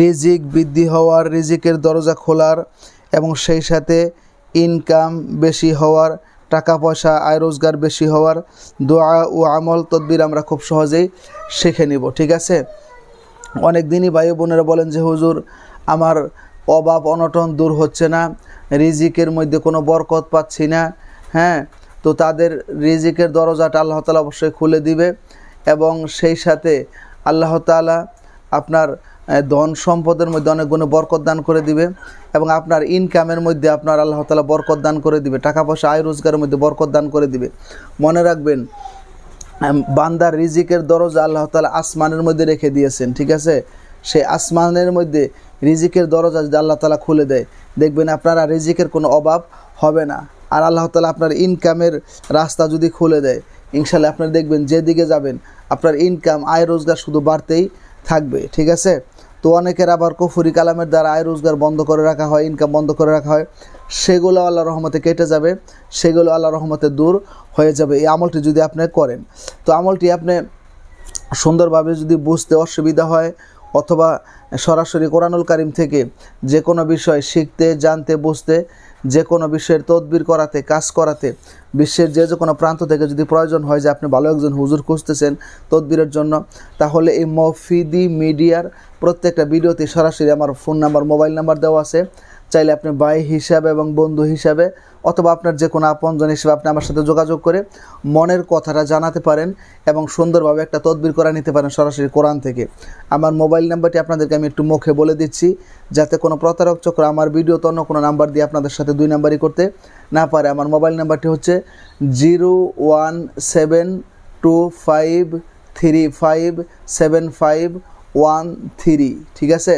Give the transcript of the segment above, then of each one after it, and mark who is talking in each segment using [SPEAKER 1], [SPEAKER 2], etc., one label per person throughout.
[SPEAKER 1] রিজিক বৃদ্ধি হওয়ার, রিজিকের দরজা খোলার এবং সেই সাথে ইনকাম বেশি হওয়ার টাকা পয়সা আয় রোজগার বেশি হওয়ার দোয়া ও আমল তদবির আমরা খুব সহজেই শিখে নিব, ঠিক আছে? অনেক দিনই ভাই বোনেরা বলেন যে, হুজুর, আমার অভাব, অনটন দূর হচ্ছে না, রিজিকের মধ্যে কোনো বরকত পাচ্ছি না। হ্যাঁ তো তাদের রিজিকের দরজাটা আল্লাহ তালা অবশ্যই খুলে দিবে এবং সেই সাথে আল্লাহ তালা আপনার ধন সম্পদের মধ্যে অনেক গুণে বরকত দান করে দিবে এবং আপনার ইনকামের মধ্যে আপনার আল্লাহ তালা বরকত দান করে দিবে, টাকা পয়সা, আয় রোজগারের মধ্যে বরকত দান করে দিবে। মনে রাখবেন বান্দার রিজিকের দরজা আল্লাহ তালা আসমানের মধ্যে রেখে দিয়েছেন, ঠিক আছে? সে আসমানের মধ্যে রিজিকের দরজা যদি আল্লাহ তালা খুলে দেয়, দেখবেন আপনারা রিজিকের কোনো অভাব হবে না। আর আল্লাহ তালা আপনার ইনকামের রাস্তা যদি খুলে দেয় ইনশাল্লাহ আপনারা দেখবেন যেদিকে যাবেন, আপনার ইনকাম আয় রোজগার শুধু বাড়তেই থাকবে, ঠিক আছে? তো অনেকের আবার কফুরি কালামের দ্বারা আয় রোজগার বন্ধ করে রাখা হয় ইনকাম বন্ধ করে রাখা হয়। সেগুলো আল্লাহ রহমতে কেটে যাবে, সেগুলো আল্লাহ রহমতে দূর হয়ে যাবে। এই আমলটি যদি আপনি করেন, তো আমলটি আপনি সুন্দরভাবে যদি বুঝতে অসুবিধা হয় অথবা সরাসরি কোরআনুল কারিম থেকে যে কোনো বিষয় শিখতে, জানতে, বুঝতে যে কোনো বিশ্বের তদবির করাতে, কাজ করাতে, বিশ্বের যে যে কোনো প্রান্ত থেকে যদি প্রয়োজন হয় যে আপনি ভালো একজন হুজুর খুঁজতেছেন তদবিরের জন্য, তাহলে এই মফিদি মিডিয়ার প্রত্যেকটা ভিডিওতে সরাসরি আমার ফোন নাম্বার, মোবাইল নাম্বার দেওয়া আছে। চাইলে আপনি ভাই হিসাবে এবং বন্ধু হিসাবে অথবা আপনার যে কোনো আপনজন হিসেবে আপনি আমার সাথে যোগাযোগ করে মনের কথাটা জানাতে পারেন এবং সুন্দরভাবে একটা তদবির করা নিতে পারেন সরাসরি কোরআন থেকে। আমার মোবাইল নাম্বারটি আপনাদেরকে আমি একটু মুখে বলে দিচ্ছি, যাতে কোনো প্রতারক চক্র আমার ভিডিওতে অন্য কোনো নাম্বার দিয়ে আপনাদের সাথে দুই নাম্বারই করতে না পারে। আমার মোবাইল নাম্বারটি হচ্ছে zero one seven two five three five seven five one three, ঠিক আছে?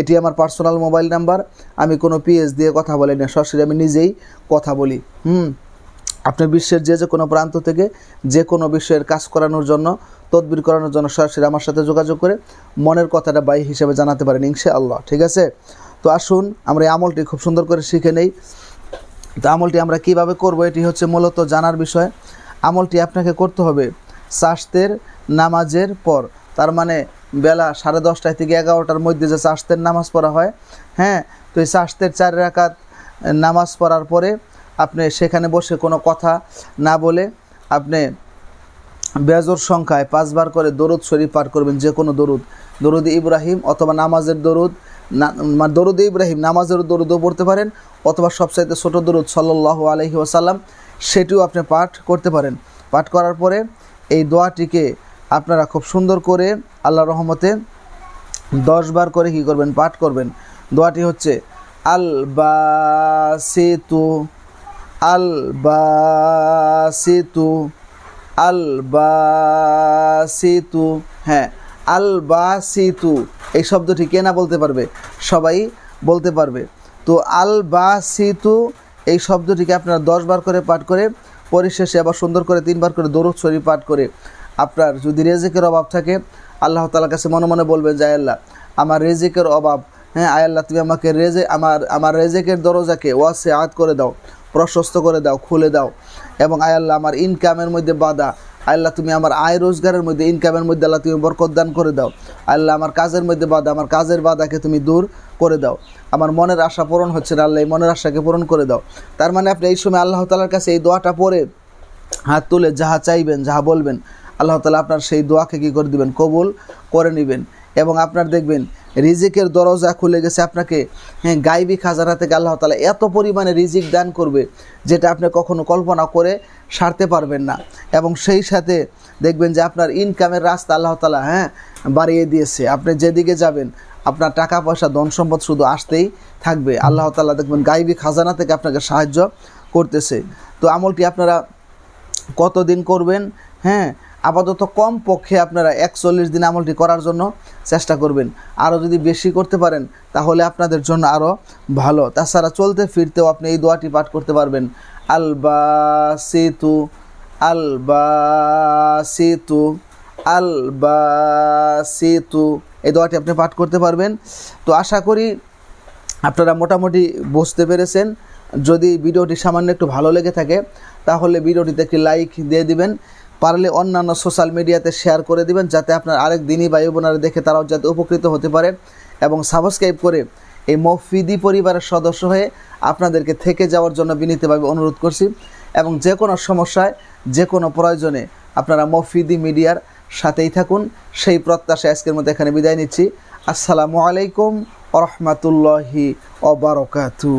[SPEAKER 1] এটি আমার পার্সোনাল মোবাইল নাম্বার আমি কোনো পিএস দিয়ে কথা বলি না, সরাসরি আমি নিজেই কথা বলি। হুম, আপনি বিশ্বের যে যে কোনো প্রান্ত থেকে যে কোনো বিষয়ের কাজ করানোর জন্য, তদবির করানোর জন্য সরাসরি আমার সাথে যোগাযোগ করে মনের কথাটা বাই হিসেবে জানাতে পারেন ইনশা আল্লাহ ঠিক আছে? তো আসুন, আমরা এই আমলটি খুব সুন্দর করে শিখে নেই। তো আমলটি আমরা কীভাবে করব, এটি হচ্ছে মূলত জানার বিষয়। আমলটি আপনাকে করতে হবে চাষতের নামাজের পর, তার মানে বেলা সাড়ে দশটায় থেকে এগারোটার মধ্যে যে চাষতের নামাজ পড়া হয় হ্যাঁ তো এই চাষতের চার রাকাত নামাজ পড়ার পরে আপনি সেখানে বসে কোনো কথা না বলে আপনি বেজর সংখ্যায় পাঁচবার করে দরুদ শরীফ পাঠ করবেন, যে কোনো দরুদ। দরুদ ইব্রাহিম অথবা নামাজের দরুদ, না মানে দরুদ ইব্রাহিম নামাজের দরুদও পড়তে পারেন, অথবা সবচাইতে ছোটো দরুদ সাল্লাহ আলহি ওসাল্লাম সেটিও আপনি পাঠ করতে পারেন। পাঠ করার পরে এই দোয়াটিকে আপনারা খুব সুন্দর করে আল্লাহ রহমতে দশ বার করে কি করবেন? পাঠ করবেন। দোয়াটি হচ্ছে আল বাসিতু আল বাসিতু আল বাসিতু হ্যাঁ আল বাসিতু এই শব্দটি কে না বলতে পারবে? সবাই বলতে পারবে। তো আল বাসিতু এই শব্দটিকে আপনারা দশ বার করে পাঠ করে, পরিশেষে আবার সুন্দর করে তিনবার করে দরুদ শরীফ পাঠ করে আপনার যদি রেজেকের অভাব থাকে, আল্লাহ তালার কাছে মনে মনে বলবেন যে আল্লাহ, আমার রেজেকের অভাব হ্যাঁ আয় আল্লাহ, তুমি আমাকে রেজে, আমার আমার রেজেকের দরজাকে ওয়াসে আত করে দাও, প্রশস্ত করে দাও, খুলে দাও এবং আয় আল্লাহ, আমার ইনকামের মধ্যে বাধা আল্লাহ, তুমি আমার আয় রোজগারের মধ্যে ইনকামের মধ্যে আল্লাহ, তুমি বরকত দান করে দাও আল্লাহ, আমার কাজের মধ্যে বাধা, আমার কাজের বাধাকে তুমি দূর করে দাও। আমার মনের আশা পূরণ হচ্ছে না, আল্লাহ, এই মনের আশাকে পূরণ করে দাও। তার মানে আপনি এই সময় আল্লাহ তালার কাছে এই দোয়াটা পড়ে, হাত তুলে যাহা চাইবেন, যাহা বলবেন আল্লাহ তালা আপনার সেই দোয়াকে কী করে দিবেন? কবুল করে নেবেন। এবং আপনার দেখবেন, রিজিকের দরজা খুলে গেছে আপনাকে। হ্যাঁ গাইবি খাজানা থেকে আল্লাহ তালা এত পরিমাণে রিজিক দান করবে, যেটা আপনি কখনো কল্পনা করে সারতে পারবেন না। এবং সেই সাথে দেখবেন যে আপনার ইনকামের রাস্তা আল্লাহ তালা হ্যাঁ বাড়িয়ে দিয়েছে। আপনি যেদিকে যাবেন, আপনার টাকা পয়সা ধন সম্পদ শুধু আসতেই থাকবে। আল্লাহ তালা দেখবেন গাইবি খাজানা থেকে আপনাকে সাহায্য করতেছে। তো আমলটি আপনারা কতদিন করবেন? হ্যাঁ আপাতত কম পক্ষে আপনারা একচল্লিশ দিন আমলটি করার জন্য চেষ্টা করবেন। আরও যদি বেশি করতে পারেন, তাহলে আপনাদের জন্য আরও ভালো। তাছাড়া চলতে ফিরতেও আপনি এই দোয়াটি পাঠ করতে পারবেন। আলবা সেতু আলবা সেতু আলবা সেতু এই দোয়াটি আপনি পাঠ করতে পারবেন। তো আশা করি আপনারা মোটামুটি বুঝতে পেরেছেন। যদি ভিডিওটি সামান্য একটু ভালো লেগে থাকে, তাহলে ভিডিওটিতে একটি লাইক দিয়ে দিবেন। পারলে অন্যান্য সোশ্যাল মিডিয়াতে শেয়ার করে দিবেন যাতে আপনার আরেক দিনই ভাই বোনারা দেখে তারাও যাতে উপকৃত হতে পারে এবং সাবস্ক্রাইব করে এই মফিদি পরিবারের সদস্য হয়ে আপনাদেরকে থেকে যাওয়ার জন্য বিনীতভাবে অনুরোধ করছি এবং যে কোনো সমস্যায়, যে কোনো প্রয়োজনে আপনারা মফিদি মিডিয়ার সাথেই থাকুন। সেই প্রত্যাশা আজকের মধ্যে এখানে বিদায় নিচ্ছি। আসসালামু আলাইকুম রহমতুল্লাহি অবরকাতু